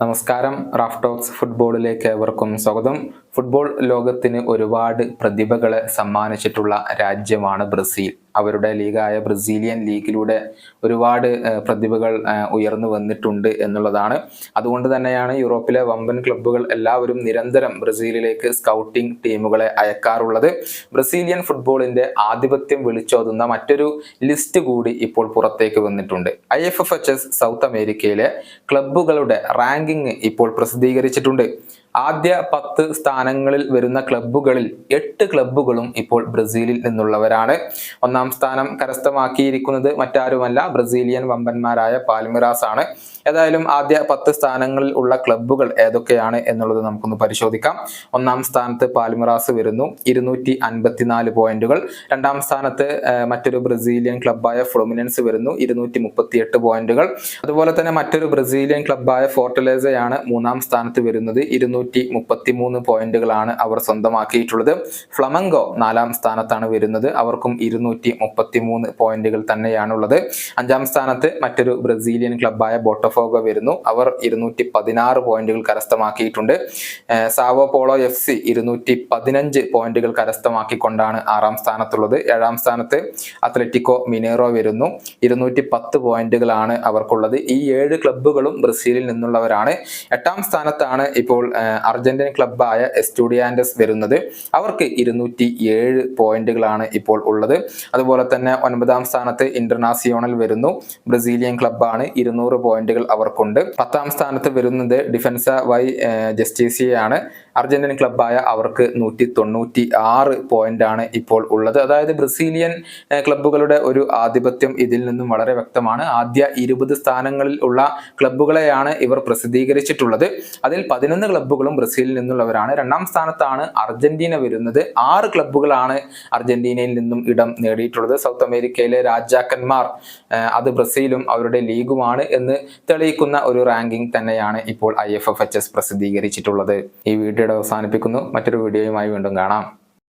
നമസ്കാരം Raf talks ഫുട്ബോളിലേക്ക് ഏവർക്കും സ്വാഗതം. ഫുട്ബോൾ ലോകത്തിന് ഒരുപാട് പ്രതിഭകളെ സമ്മാനിച്ചിട്ടുള്ള രാജ്യമാണ് ബ്രസീൽ. അവരുടെ ലീഗായ ബ്രസീലിയൻ ലീഗിലൂടെ ഒരുപാട് പ്രതിഭകൾ ഉയർന്നു വന്നിട്ടുണ്ട് എന്നുള്ളതാണ്. അതുകൊണ്ട് തന്നെയാണ് യൂറോപ്പിലെ വമ്പൻ ക്ലബ്ബുകൾ എല്ലാവരും നിരന്തരം ബ്രസീലിലേക്ക് സ്കൗട്ടിംഗ് ടീമുകളെ അയക്കാറുള്ളത്. ബ്രസീലിയൻ ഫുട്ബോളിന്റെ ആധിപത്യം വിളിച്ചോതുന്ന മറ്റൊരു ലിസ്റ്റ് കൂടി ഇപ്പോൾ പുറത്തേക്ക് വന്നിട്ടുണ്ട്. I F F H S South അമേരിക്കയിലെ ക്ലബ്ബുകളുടെ റാങ്കിങ് ഇപ്പോൾ പ്രസിദ്ധീകരിച്ചിട്ടുണ്ട്. ആദ്യ പത്ത് സ്ഥാനങ്ങളിൽ വരുന്ന ക്ലബ്ബുകളിൽ എട്ട് ക്ലബ്ബുകളും ഇപ്പോൾ ബ്രസീലിൽ നിന്നുള്ളവരാണ്. ഒന്നാം സ്ഥാനം കരസ്ഥമാക്കിയിരിക്കുന്നത് മറ്റാരുമല്ല ബ്രസീലിയൻ വമ്പന്മാരായ പാൽമിറാസ് ആണ് ഏതായാലും ആദ്യ പത്ത് സ്ഥാനങ്ങളിൽ ഉള്ള ക്ലബ്ബുകൾ ഏതൊക്കെയാണ് എന്നുള്ളത് നമുക്കൊന്ന് പരിശോധിക്കാം. ഒന്നാം സ്ഥാനത്ത് പാൽമിറാസ് വരുന്നു ഇരുന്നൂറ്റി അൻപത്തിനാല് പോയിന്റുകൾ രണ്ടാം സ്ഥാനത്ത് മറ്റൊരു ബ്രസീലിയൻ ക്ലബ്ബായ ഫ്ലൊമിനൻസ് വരുന്നു ഇരുന്നൂറ്റി മുപ്പത്തിയെട്ട് പോയിന്റുകൾ അതുപോലെ തന്നെ മറ്റൊരു ബ്രസീലിയൻ ക്ലബ്ബായ ഫോർട്ടലേസയാണ് മൂന്നാം സ്ഥാനത്ത് വരുന്നത് ഇരുന്നൂറ്റി മുപ്പത്തി മൂന്ന് പോയിന്റുകളാണ് അവർ സ്വന്തമാക്കിയിട്ടുള്ളത്. ഫ്ലമംഗോ നാലാം സ്ഥാനത്താണ് വരുന്നത്. അവർക്കും ഇരുന്നൂറ്റി മുപ്പത്തി മൂന്ന് പോയിന്റുകൾ തന്നെയാണുള്ളത്. അഞ്ചാം സ്ഥാനത്ത് മറ്റൊരു ബ്രസീലിയൻ ക്ലബായ ബോട്ടഫോഗോ വരുന്നു. അവർ ഇരുന്നൂറ്റി പതിനാറ് പോയിന്റുകൾ കരസ്ഥമാക്കിയിട്ടുണ്ട്. സാവോ പോളോ എഫ് സി ഇരുന്നൂറ്റി പതിനഞ്ച് പോയിന്റുകൾ കരസ്ഥമാക്കിക്കൊണ്ടാണ് ആറാം സ്ഥാനത്തുള്ളത്. ഏഴാം സ്ഥാനത്ത് അത്ലറ്റിക്കോ മിനേറോ വരുന്നു. ഇരുന്നൂറ്റി പത്ത് പോയിന്റുകളാണ് അവർക്കുള്ളത്. ഈ ഏഴ് ക്ലബ്ബുകളും ബ്രസീലിൽ നിന്നുള്ളവരാണ്. എട്ടാം സ്ഥാനത്താണ് ഇപ്പോൾ അർജന്റീൻ ക്ലബായ എസ്റ്റുഡിയാൻഡസ് വരുന്നത് അവർക്ക് ഇരുന്നൂറ്റി ഏഴ് പോയിന്റുകളാണ് ഇപ്പോൾ ഉള്ളത്. അതുപോലെ തന്നെ ഒൻപതാം സ്ഥാനത്ത് ഇന്റർനാസിയോണൽ വരുന്നു. ബ്രസീലിയൻ ക്ലബാണ് ഇരുന്നൂറ് പോയിന്റുകൾ അവർക്കുണ്ട്. പത്താം സ്ഥാനത്ത് വരുന്നത് ഡിഫൻസ വൈ ജസ്റ്റിസിയാണ് അർജന്റീൻ ക്ലബായ അവർക്ക് നൂറ്റി തൊണ്ണൂറ്റി ആറ് പോയിന്റ് ആണ് ഇപ്പോൾ ഉള്ളത്. അതായത് ബ്രസീലിയൻ ക്ലബ്ബുകളുടെ ഒരു ആധിപത്യം ഇതിൽ നിന്നും വളരെ വ്യക്തമാണ്. ആദ്യ ഇരുപത് സ്ഥാനങ്ങളിൽ ഉള്ള ക്ലബ്ബുകളെയാണ് ഇവർ പ്രസിദ്ധീകരിച്ചിട്ടുള്ളത്. അതിൽ പതിനൊന്ന് ക്ലബ്ബുകളും ബ്രസീലിൽ നിന്നുള്ളവരാണ്. രണ്ടാം സ്ഥാനത്താണ് അർജന്റീന വരുന്നത്. ആറ് ക്ലബ്ബുകളാണ് അർജന്റീനയിൽ നിന്നും ഇടം നേടിയിട്ടുള്ളത്. സൗത്ത് അമേരിക്കയിലെ രാജാക്കന്മാർ അത് ബ്രസീലും അവരുടെ ലീഗുമാണ് എന്ന് തെളിയിക്കുന്ന ഒരു റാങ്കിംഗ് തന്നെയാണ് ഇപ്പോൾ ഐ പ്രസിദ്ധീകരിച്ചിട്ടുള്ളത്. ഈ വീഡിയോയുടെ അവസാനിപ്പിക്കുന്നു. മറ്റൊരു വീഡിയോയുമായി വീണ്ടും കാണാം.